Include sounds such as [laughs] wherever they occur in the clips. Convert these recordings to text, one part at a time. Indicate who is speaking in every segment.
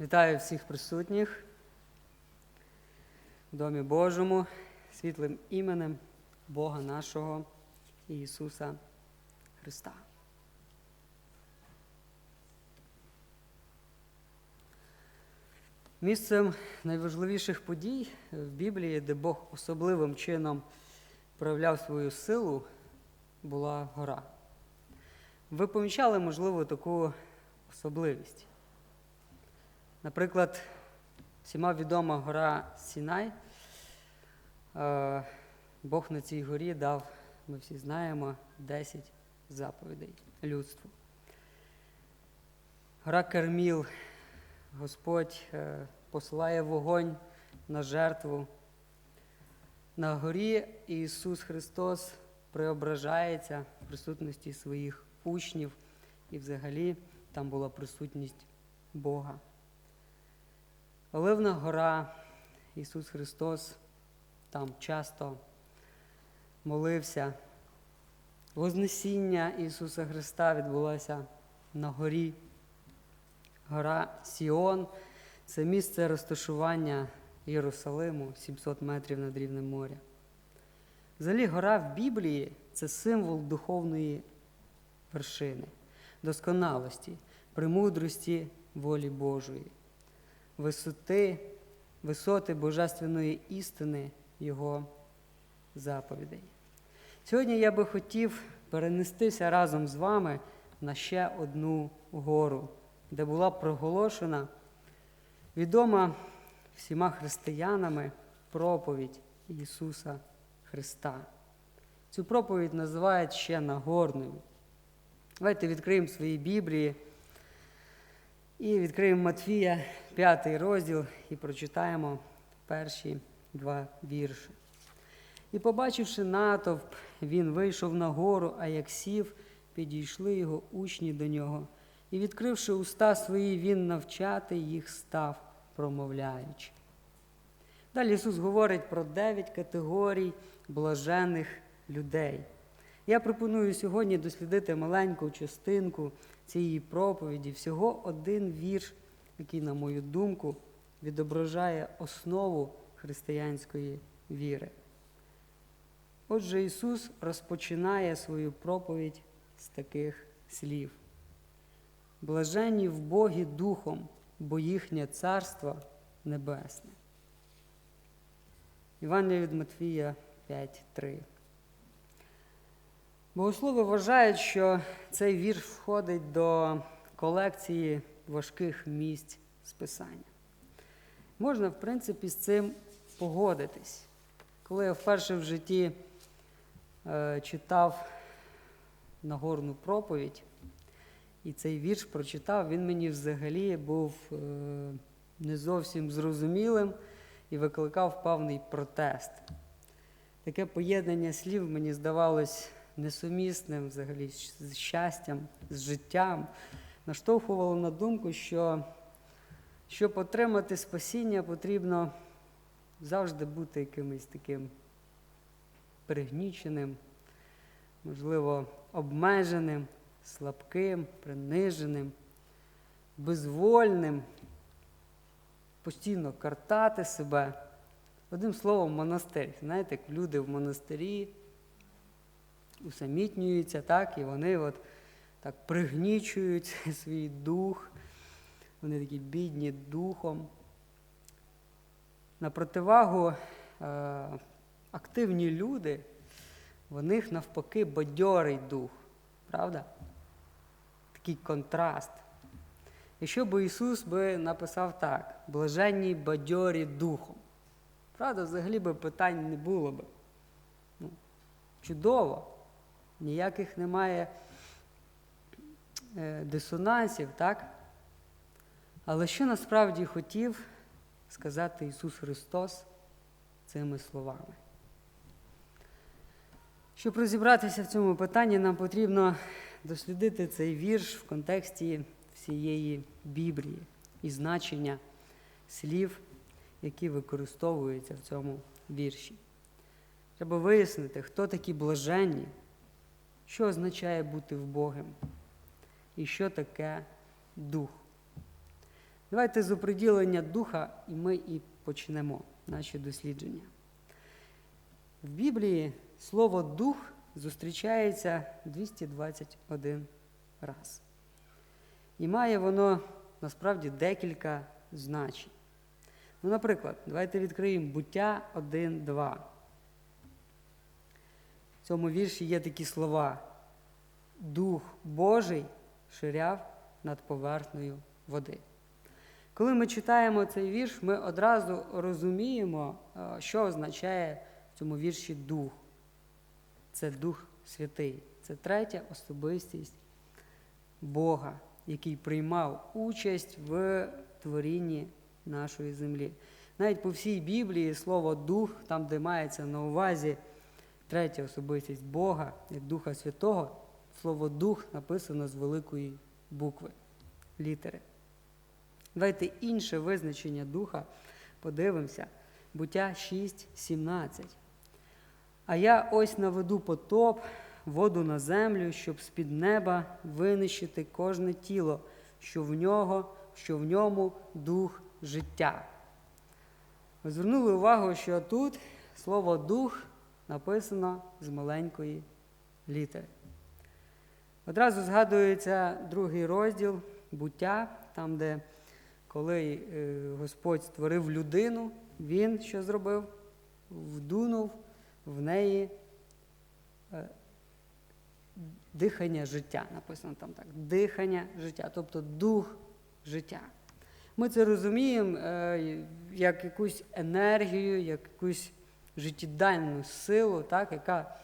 Speaker 1: Вітаю всіх присутніх в Домі Божому, світлим іменем Бога нашого Ісуса Христа. Місцем найважливіших подій в Біблії, де Бог особливим чином проявляв свою силу, була гора. Ви помічали, можливо, таку особливість. Наприклад, всіма відома гора Сінай. Е, Бог на цій горі дав, ми всі знаємо, 10 заповідей людству. Гора Керміл, Господь е, посилає вогонь на жертву. На горі Ісус Христос преображається в присутності своїх учнів, і взагалі там була присутність Бога. Оливна гора, Ісус Христос там часто молився. Вознесіння Ісуса Христа відбулося на горі. Гора Сіон це місце розташування Єрусалиму 700 метрів над рівнем моря. Взагалі, гора в Біблії це символ духовної вершини, досконалості, премудрості волі Божої висоти, висоти божественної істини Його заповідей. Сьогодні я би хотів перенестися разом з вами на ще одну гору, де була проголошена відома всіма християнами проповідь Ісуса Христа. Цю проповідь називають ще Нагорною. Давайте відкриємо свої Біблії. І відкриємо Матфія, п'ятий розділ, і прочитаємо перші два вірші. І, побачивши натовп, він вийшов на гору, а як сів, підійшли його учні до нього. І, відкривши уста свої, він навчати їх став, промовляючи. Далі Ісус говорить про дев'ять категорій блажених людей. Я пропоную сьогодні дослідити маленьку частинку цієї проповіді, всього один вірш, який, на мою думку, відображає основу християнської віри. Отже, Ісус розпочинає свою проповідь з таких слів. Блаженні в Богі Духом, бо їхнє царство небесне. Івання від Матвія 5.3. Богослови вважають, що цей вірш входить до колекції важких місць списання. Можна, в принципі, з цим погодитись. Коли я вперше в житті е, читав Нагорну проповідь і цей вірш прочитав, він мені взагалі був е, не зовсім зрозумілим і викликав певний протест. Таке поєднання слів мені здавалось несумісним взагалі з щастям, з життям, наштовхувало на думку, що щоб отримати спасіння, потрібно завжди бути якимось таким пригніченим, можливо, обмеженим, слабким, приниженим, безвольним, постійно картати себе. Одним словом, монастир. Знаєте, як люди в монастирі усамітнюються, так, і вони от так пригнічують [laughs] свій дух, вони такі бідні духом. На противагу е, активні люди, в них навпаки бадьорий дух, правда? Такий контраст. Якщо б Ісус би написав так, блаженні бадьорі духом, правда, взагалі би питань не було б. Ну, Чудово ніяких немає е, дисонансів, так? Але що насправді хотів сказати Ісус Христос цими словами? Щоб розібратися в цьому питанні, нам потрібно дослідити цей вірш в контексті всієї Біблії і значення слів, які використовуються в цьому вірші. Треба вияснити, хто такі блаженні, що означає бути в Богом і що таке дух. Давайте з оприділення духа, і ми і почнемо наші дослідження. В Біблії слово дух зустрічається 221 раз. І має воно насправді декілька значень. Ну, наприклад, давайте відкриємо буття 1.2. Цьому вірші є такі слова. Дух Божий ширяв над поверхнею води. Коли ми читаємо цей вірш, ми одразу розуміємо, е, що означає в цьому вірші дух. Це Дух Святий, це третя особистість Бога, який приймав участь в творінні нашої землі. Навіть по всій Біблії слово дух, там, де мається на увазі третя особистість Бога, як Духа Святого, слово дух написано з великої букви, літери. Давайте інше визначення духа подивимося. Буття 6.17. А я ось наведу потоп, воду на землю, щоб з-під неба винищити кожне тіло, що в нього, що в ньому дух життя. Ви звернули увагу, що тут слово дух написано з маленької літери. Одразу згадується другий розділ буття, там, де коли е, Господь створив людину, Він що зробив? Вдунув в неї е, дихання життя. Написано там так. Дихання життя, тобто дух життя. Ми це розуміємо е, як якусь енергію, як якусь життєдальну силу, так, яка,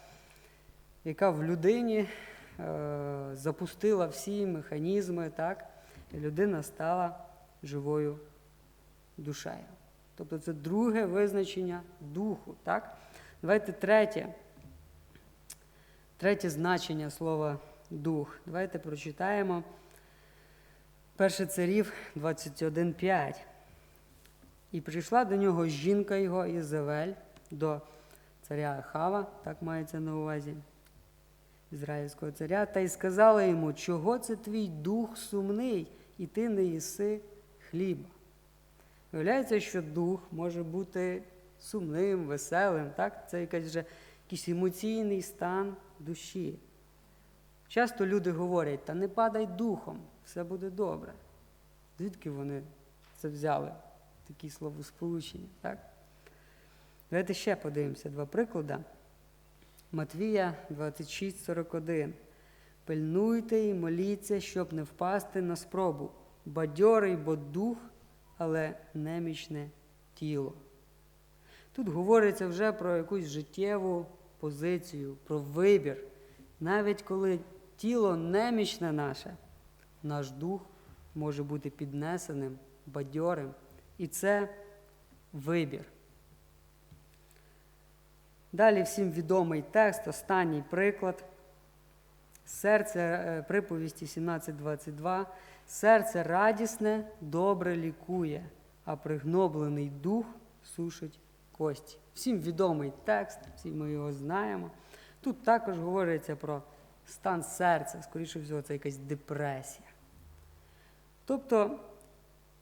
Speaker 1: яка в людині е, запустила всі механізми, так, і людина стала живою душею. Тобто це друге визначення духу. Так? Давайте третє. Третє значення слова дух. Давайте прочитаємо. Перше царів 21.5. І прийшла до нього жінка його Ізавель, до царя Ахава, так мається на увазі, ізраїльського царя, та й сказала йому, чого це твій дух сумний, і ти не їси хліба. Виявляється, що дух може бути сумним, веселим, так? це якась вже якийсь емоційний стан душі. Часто люди говорять, та не падай духом, все буде добре. Звідки вони це взяли, такі словосполучення? так? Давайте ще подивимося два приклади. Матвія 26,41. Пильнуйте і моліться, щоб не впасти на спробу. Бадьорий, бо дух, але немічне тіло. Тут говориться вже про якусь життєву позицію, про вибір. Навіть коли тіло немічне наше, наш дух може бути піднесеним, бадьорим. І це вибір. Далі всім відомий текст, останній приклад. Серце е, приповісті 17.22. Серце радісне, добре лікує, а пригноблений дух сушить кості. Всім відомий текст, всі ми його знаємо. Тут також говориться про стан серця, скоріше всього, це якась депресія. Тобто,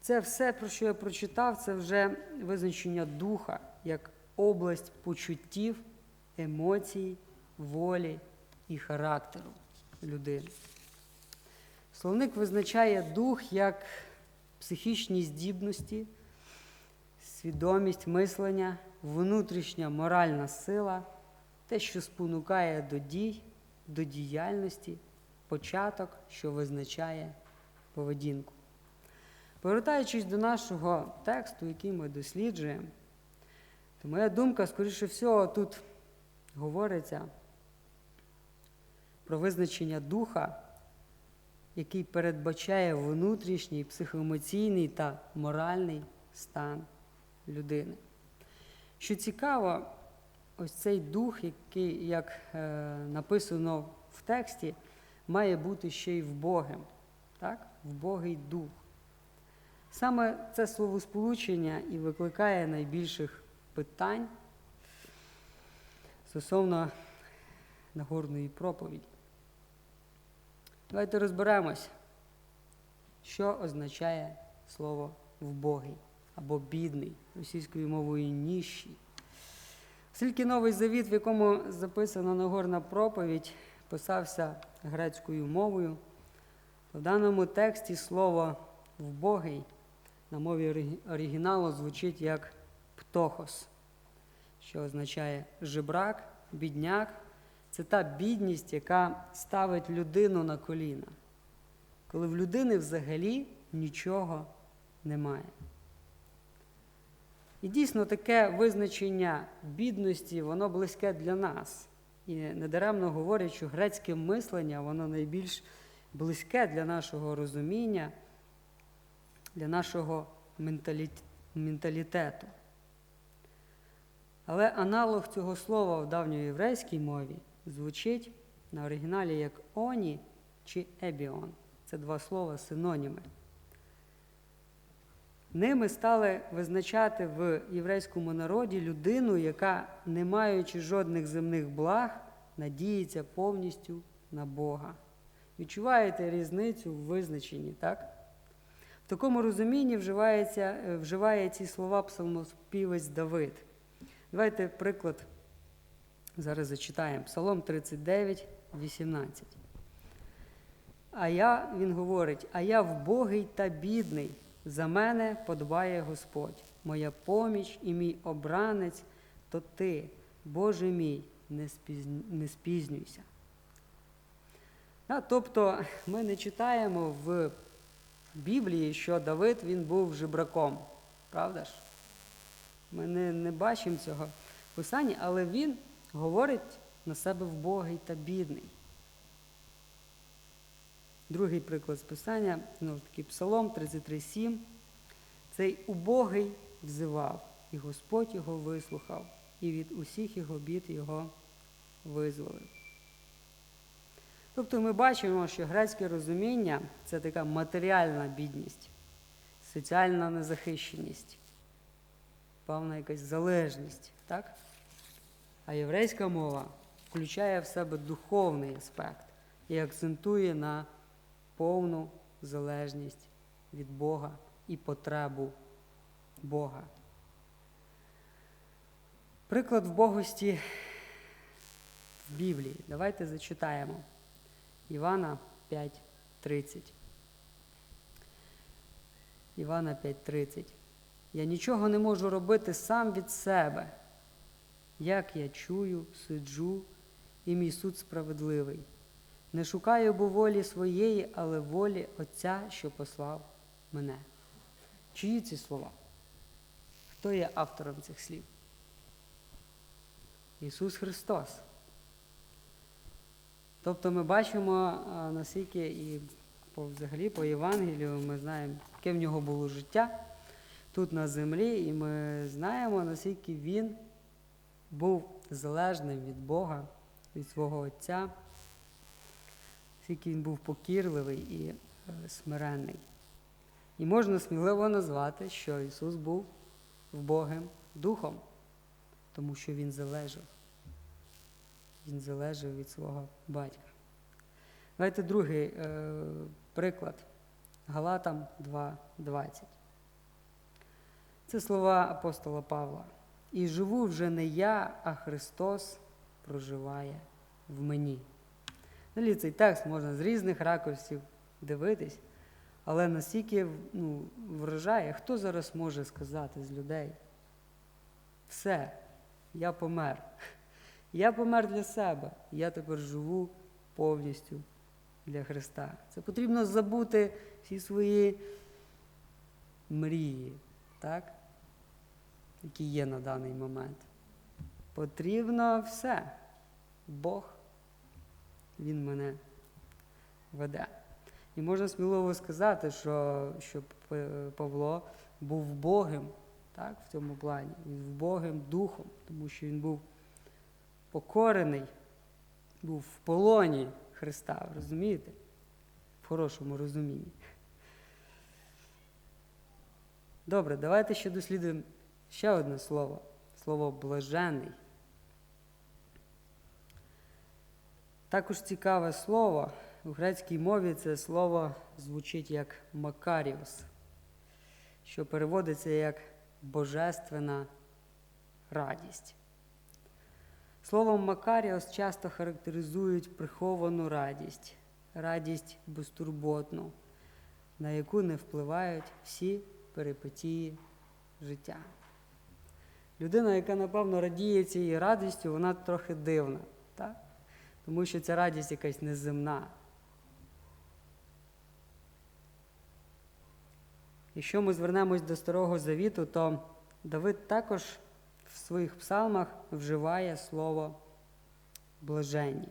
Speaker 1: це все, про що я прочитав, це вже визначення духа як область почуттів, емоцій, волі і характеру людини. Словник визначає дух як психічні здібності, свідомість мислення, внутрішня моральна сила, те, що спонукає до дій, до діяльності, початок, що визначає поведінку. Повертаючись до нашого тексту, який ми досліджуємо, то моя думка, скоріше всього, тут говориться про визначення духа, який передбачає внутрішній психоемоційний та моральний стан людини. Що цікаво, ось цей дух, який, як е, написано в тексті, має бути ще й вбогим, так? вбогий дух. Саме це словосполучення і викликає найбільших питань стосовно Нагорної проповіді. Давайте розберемось, що означає слово вбогий або бідний, російською мовою ніщий. Оскільки новий завіт, в якому записана Нагорна проповідь, писався грецькою мовою, то в даному тексті слово вбогий на мові оригіналу звучить як птохос, що означає жебрак, бідняк. Це та бідність, яка ставить людину на коліна, коли в людини взагалі нічого немає. І дійсно таке визначення бідності, воно близьке для нас. І недаремно говорять, що грецьке мислення, воно найбільш близьке для нашого розуміння, для нашого менталітету. Але аналог цього слова в давньоєврейській мові звучить на оригіналі як оні чи ебіон. Це два слова синоніми. Ними стали визначати в єврейському народі людину, яка, не маючи жодних земних благ, надіється повністю на Бога. Відчуваєте різницю в визначенні, так? В такому розумінні вживається, е, вживає ці слова псалмоспівець Давид. Давайте приклад зараз зачитаємо. Псалом 39, 18. А я, він говорить, а я вбогий та бідний, за мене подбає Господь, моя поміч і мій обранець, то ти, Боже мій, не, спізн... не спізнюйся. А, тобто ми не читаємо в Біблії, що Давид він був жебраком, правда ж? Ми не, не бачимо цього в Писанні, але він говорить на себе вбогий та бідний. Другий приклад з Писання, знову ж таки, Псалом 33,7. Цей убогий взивав, і Господь його вислухав, і від усіх його бід його визволив. Тобто ми бачимо, що грецьке розуміння це така матеріальна бідність, соціальна незахищеність, певна якась залежність. Так? А єврейська мова включає в себе духовний аспект і акцентує на повну залежність від Бога і потребу Бога. Приклад вбогості в Біблії. Давайте зачитаємо. Івана 5.30. Івана 5.30. Я нічого не можу робити сам від себе. Як я чую, сиджу, і мій суд справедливий. Не шукаю бо волі своєї, але волі Отця, що послав мене. Чиї ці слова? Хто є автором цих слів? Ісус Христос. Тобто ми бачимо, наскільки і взагалі по Євангелію ми знаємо, яке в нього було життя тут на землі, і ми знаємо, наскільки він був залежним від Бога, від свого Отця, наскільки він був покірливий і е, смиренний. І можна сміливо назвати, що Ісус був вбогим духом, тому що Він залежав. Він залежав від свого батька. Давайте другий е, приклад. Галатам 2.20. Це слова апостола Павла. І живу вже не я, а Христос проживає в мені. Далі цей текст можна з різних ракурсів дивитись, але настільки ну, вражає, хто зараз може сказати з людей? Все, я помер. Я помер для себе, я тепер живу повністю для Христа. Це потрібно забути всі свої мрії, так? Які є на даний момент. Потрібно все. Бог, Він мене веде. І можна сміливо сказати, що, що Павло був Богом так, в цьому плані. Він був Богом духом, тому що він був покорений, був в полоні Христа, розумієте? В хорошому розумінні. Добре, давайте ще дослідуємо ще одне слово. Слово блажений. Також цікаве слово. У грецькій мові це слово звучить як Макаріус. що переводиться як божественна радість. Словом Макаріос часто характеризують приховану радість, радість безтурботну, на яку не впливають всі перипетії життя. Людина, яка, напевно, радіє цією радістю, вона трохи дивна, так? тому що ця радість якась неземна. Якщо ми звернемось до Старого Завіту, то Давид також в своїх псалмах вживає слово блаженні.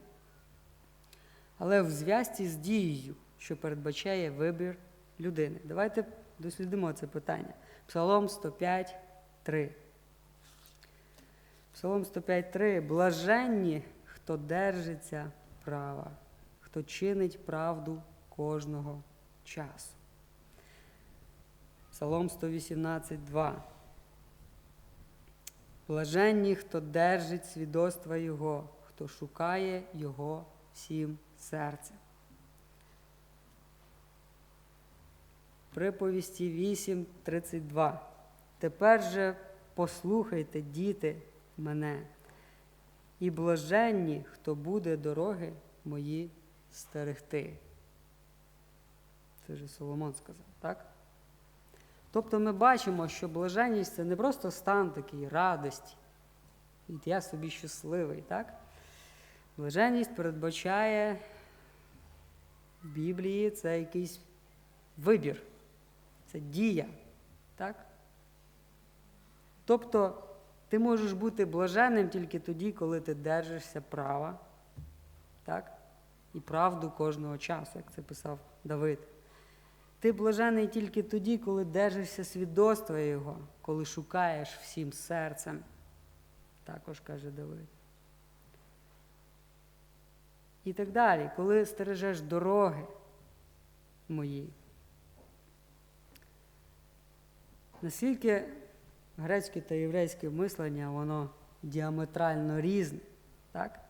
Speaker 1: Але в зв'язці з дією, що передбачає вибір людини. Давайте дослідимо це питання. Псалом 105, 3. Псалом 105.3. Блаженні, хто держиться права, хто чинить правду кожного часу. Псалом 118.2. Блаженні, хто держить свідоцтва Його, хто шукає Його всім серцем. Приповісті 8.32. Тепер же послухайте, діти, мене, і блаженні, хто буде дороги мої стерегти. Це ж Соломон сказав, так? Тобто ми бачимо, що блаженність це не просто стан такий радості. І я собі щасливий, так? Блаженність передбачає в Біблії це якийсь вибір, це дія. так? Тобто ти можеш бути блаженним тільки тоді, коли ти держишся права, так? і правду кожного часу, як це писав Давид. Ти блажений тільки тоді, коли держишся свідоцтва Його, коли шукаєш всім серцем, також каже Давид. І так далі, коли стережеш дороги мої. Наскільки грецьке та єврейське мислення, воно діаметрально різне. Так?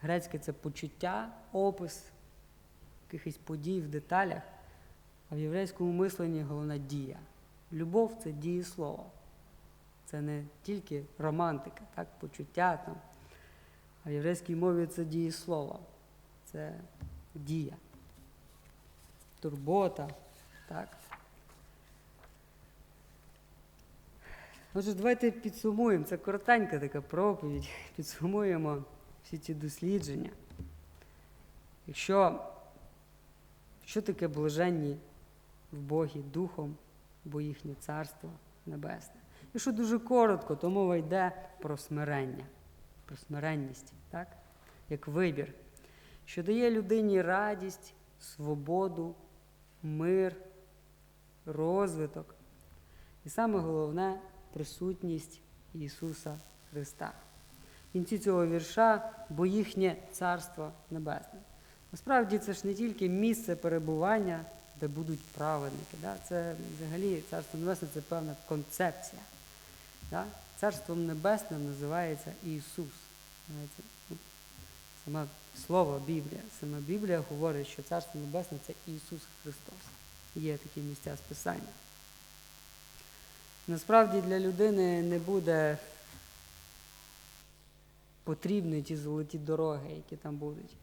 Speaker 1: Грецьке це почуття, опис якихось подій в деталях, а в єврейському мисленні головна дія. Любов це дієслово. Це не тільки романтика, так, почуття там. А в єврейській мові це дієслово. Це дія, турбота. так. Отже, давайте підсумуємо. Це коротенька така проповідь. [laughs] Підсумуємо всі ці дослідження. Якщо що таке блаженні в Богі Духом, бо їхнє Царство Небесне. Якщо дуже коротко, то мова йде про смирення, про смиренність, так? як вибір, що дає людині радість, свободу, мир, розвиток. І саме головне присутність Ісуса Христа. В кінці цього вірша, бо їхнє Царство Небесне. Насправді це ж не тільки місце перебування, де будуть праведники. Да? Це взагалі Царство Небесне це певна концепція. Да? Царством Небесним називається Ісус. Ну, саме слово Біблія. Сама Біблія говорить, що Царство Небесне це Ісус Христос. Є такі місця списання. Насправді для людини не буде потрібні ті золоті дороги, які там будуть.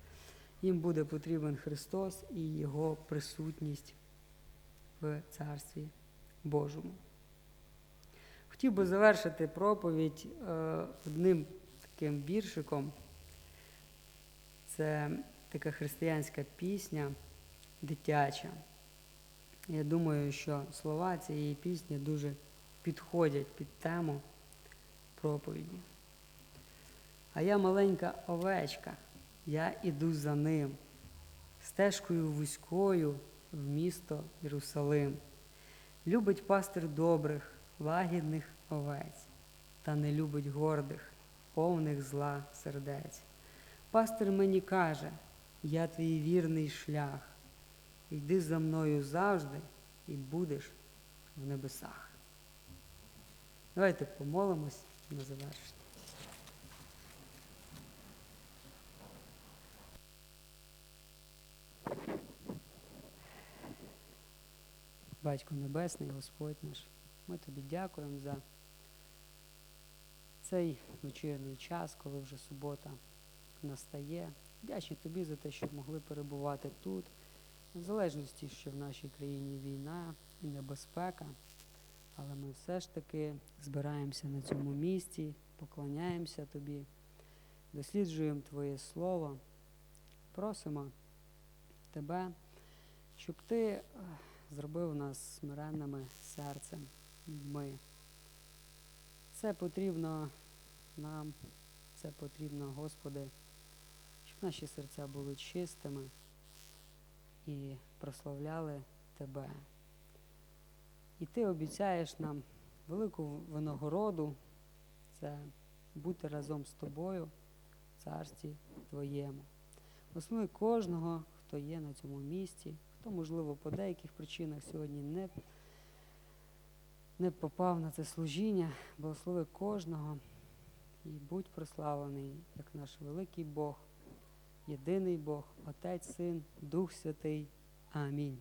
Speaker 1: Їм буде потрібен Христос і Його присутність в Царстві Божому. Хотів би завершити проповідь е, одним таким віршиком. Це така християнська пісня дитяча. Я думаю, що слова цієї пісні дуже підходять під тему проповіді. А я маленька овечка, я іду за ним, стежкою вузькою в місто Єрусалим. Любить пастир добрих, лагідних овець, та не любить гордих, повних зла сердець. Пастир мені каже, я твій вірний шлях, йди за мною завжди і будеш в небесах. Давайте помолимось на завершення. Батько Небесний, Господь наш, ми тобі дякуємо за цей вечірній час, коли вже субота настає. Вдячні тобі за те, що могли перебувати тут, в залежності, що в нашій країні війна і небезпека. Але ми все ж таки збираємося на цьому місці, поклоняємося тобі, досліджуємо Твоє Слово, просимо тебе, щоб ти е, зробив нас смиренними серцем. Ми. Це потрібно нам, це потрібно, Господи, щоб наші серця були чистими і прославляли Тебе. І ти обіцяєш нам велику винагороду це бути разом з тобою в царстві Твоєму. Благослови кожного, хто є на цьому місці, хто, можливо, по деяких причинах сьогодні не, не попав на це служіння. Благослови кожного і будь прославлений, як наш великий Бог, єдиний Бог, Отець, Син, Дух Святий. Амінь.